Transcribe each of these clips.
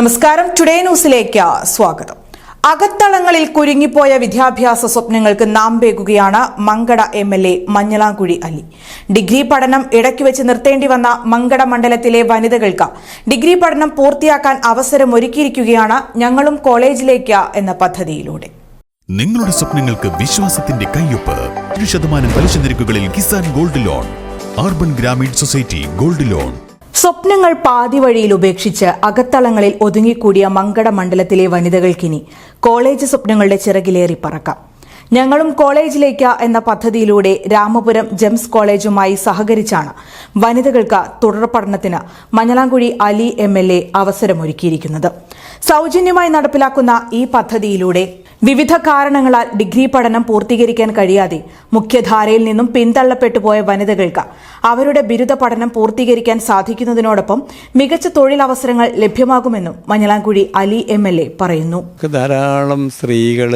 നമസ്കാരം. ടുഡേ ന്യൂസിലേക്ക് സ്വാഗതം. അകത്തളങ്ങളിൽ കുരുങ്ങിപ്പോയ വിദ്യാഭ്യാസ സ്വപ്നങ്ങൾക്ക് നാമ്പേകുകയാണ് Mankada M L A Manjalamkuzhi Ali. Degree പഠനം ഇടയ്ക്ക് വെച്ച് നിർത്തേണ്ടി വന്ന മങ്കട മണ്ഡലത്തിലെ വനിതകൾക്ക് ഡിഗ്രി പഠനം പൂർത്തിയാക്കാൻ അവസരമൊരുക്കിയിരിക്കുകയാണ് ഞങ്ങളും കോളേജിലേക്ക് എന്ന പദ്ധതിയിലൂടെ. നിങ്ങളുടെ സ്വപ്നങ്ങൾക്ക് വിശ്വാസത്തിന്റെ കയ്യൊപ്പ്. ഏഴ് ശതമാനം പലിശ നിരക്കുകളിൽ Kisan gold loan. Urban Grameen society gold loan. സ്വപ്നങ്ങൾ പാതി വഴിയിൽ ഉപേക്ഷിച്ച് അകത്തളങ്ങളിൽ ഒതുങ്ങിക്കൂടിയ മങ്കട മണ്ഡലത്തിലെ വനിതകൾക്കിനി കോളേജ് സ്വപ്നങ്ങളുടെ ചിറകിലേറി പറക്കാം. ഞങ്ങളും കോളേജിലേക്ക് എന്ന പദ്ധതിയിലൂടെ രാമപുരം ജെംസ് കോളേജുമായി സഹകരിച്ചാണ് വനിതകൾക്ക് തുടർ പഠനത്തിന് Manjalamkuzhi Ali M L A അവസരമൊരുക്കിയിരിക്കുന്നത്. സൗജന്യമായി നടപ്പിലാക്കുന്ന ഈ പദ്ധതിയിലൂടെ വിവിധ കാരണങ്ങളാൽ ഡിഗ്രി പഠനം പൂർത്തീകരിക്കാൻ കഴിയാതെ മുഖ്യധാരയിൽ നിന്നും പിന്തള്ളപ്പെട്ടു പോയ വനിതകൾക്ക് അവരുടെ ബിരുദ പഠനം പൂർത്തീകരിക്കാൻ സാധിക്കുന്നതിനോടൊപ്പം മികച്ച തൊഴിലവസരങ്ങൾ ലഭ്യമാകുമെന്നും Manjalamkuzhi Ali M L A പറയുന്നു. ധാരാളം സ്ത്രീകൾ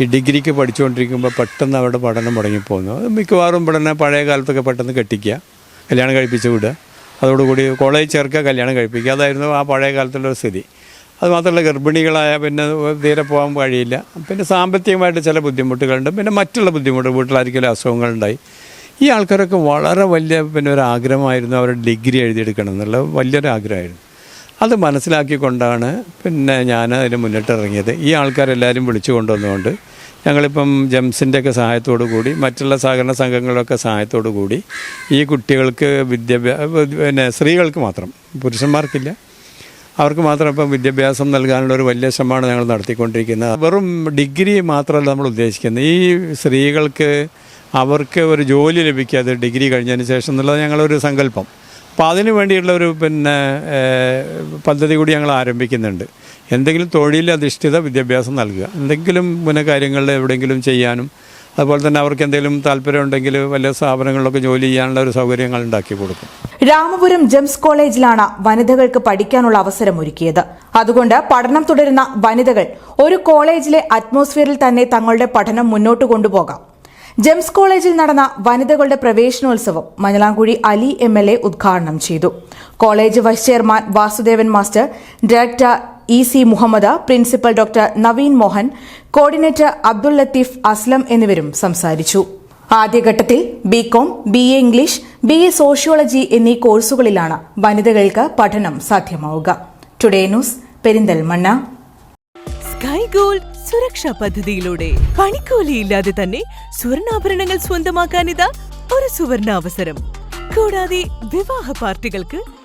ഈ ഡിഗ്രിക്ക് പഠിച്ചുകൊണ്ടിരിക്കുമ്പോൾ പെട്ടെന്ന് അവരുടെ പഠനം മുടങ്ങിപ്പോകുന്നു. മിക്കവാറും പഠനം പഴയ കാലത്തൊക്കെ പെട്ടെന്ന് കെട്ടിക്കുക കല്യാണം കഴിപ്പിച്ച് വിടുക. അതോടുകൂടി കോളേജ് ചേർക്കുക കല്യാണം കഴിപ്പിക്കുക. അതായിരുന്നു ആ പഴയ കാലത്തുള്ള സ്ഥിതി. അത് മാത്രമല്ല ഗർഭിണികളായ പിന്നെ തീരെ പോകാൻ വഴിയില്ല പിന്നെ സാമ്പത്തികമായിട്ട് ചില ബുദ്ധിമുട്ടുകളുണ്ട്. പിന്നെ മറ്റുള്ള ബുദ്ധിമുട്ട് വീട്ടിലായിരിക്കും അസുഖങ്ങളുണ്ടായി. ഈ ആൾക്കാരൊക്കെ വളരെ വലിയ പിന്നെ ഒരു ആഗ്രഹമായിരുന്നു അവരുടെ ഡിഗ്രി എഴുതിയെടുക്കണം എന്നുള്ള വലിയൊരു ആഗ്രഹമായിരുന്നു. അത് മനസ്സിലാക്കിക്കൊണ്ടാണ് പിന്നെ ഞാൻ അതിന് മുന്നിട്ടിറങ്ങിയത് ഈ ആൾക്കാരെല്ലാവരും വിളിച്ചു കൊണ്ടുവന്നുകൊണ്ട് ഞങ്ങളിപ്പം ജംസിന്റെയൊക്കെ സഹായത്തോടു കൂടി മറ്റുള്ള സഹകരണ സംഘങ്ങളൊക്കെ സഹായത്തോടു കൂടി ഈ കുട്ടികൾക്ക് വിദ്യാഭ്യാസ പിന്നെ സ്ത്രീകൾക്ക് മാത്രം പുരുഷന്മാർക്കില്ല. അവർക്ക് മാത്രം ഇപ്പം വിദ്യാഭ്യാസം നൽകാനുള്ള ഒരു വലിയ ശ്രമമാണ് ഞങ്ങൾ നടത്തിക്കൊണ്ടിരിക്കുന്നത്. വെറും ഡിഗ്രി മാത്രമല്ല നമ്മൾ ഉദ്ദേശിക്കുന്നത്. ഈ സ്ത്രീകൾക്ക് അവർക്ക് ഒരു ജോലി ലഭിക്കാതെ ഡിഗ്രി കഴിഞ്ഞതിന് ശേഷം എന്നുള്ളത് ഞങ്ങളൊരു സങ്കല്പം. അപ്പോൾ അതിന് വേണ്ടിയുള്ള ഒരു പിന്നെ പദ്ധതി കൂടി ഞങ്ങൾ ആരംഭിക്കുന്നുണ്ട്. എന്തെങ്കിലും തൊഴിലധിഷ്ഠിത വിദ്യാഭ്യാസം നൽകുക. എന്തെങ്കിലും പിന്നെ കാര്യങ്ങളിൽ എവിടെയെങ്കിലും ചെയ്യാനും അതുപോലെ തന്നെ അവർക്ക് എന്തെങ്കിലും താല്പര്യമുണ്ടെങ്കിൽ വലിയ സ്ഥാപനങ്ങളിലൊക്കെ ജോലി ചെയ്യാനുള്ള ഒരു സൗകര്യങ്ങൾ ഉണ്ടാക്കി കൊടുക്കും. രാമപുരം ജെംസ് കോളേജിലാണ് വനിതകൾക്ക് പഠിക്കാനുള്ള അവസരം ഒരുക്കിയത്. അതുകൊണ്ട് പഠനം തുടരുന്ന വനിതകൾ ഒരു കോളേജിലെ അറ്റ്മോസ്ഫിയറിൽ തന്നെ തങ്ങളുടെ പഠനം മുന്നോട്ട് കൊണ്ടുപോകാം. ജെംസ് കോളേജിൽ നടന്ന വനിതകളുടെ പ്രവേശനോത്സവം Manjalamkuzhi Ali M L A ഉദ്ഘാടനം ചെയ്തു. College vice chairman Vasudevan master director E C Muhammad principal doctor Naveen Mohan coordinator Abdul Latheef Aslam എന്നിവരും സംസാരിച്ചു. ആദ്യഘട്ടത്തിൽ B com B A English B A sociology എന്നീ കോഴ്സുകളിലാണ് വനിതകൾക്ക് പഠനം സാധ്യമാവുക. Today news Perinthalmanna. Sky gold Suraksha പദ്ധതിയിലൂടെ പണിക്കൂലിയില്ലാതെ തന്നെ സ്വർണാഭരണങ്ങൾ സ്വന്തമാക്കാനിതാ ഒരു സുവർണ അവസരം കൂടാതെ വിവാഹ പാർട്ടികൾക്ക്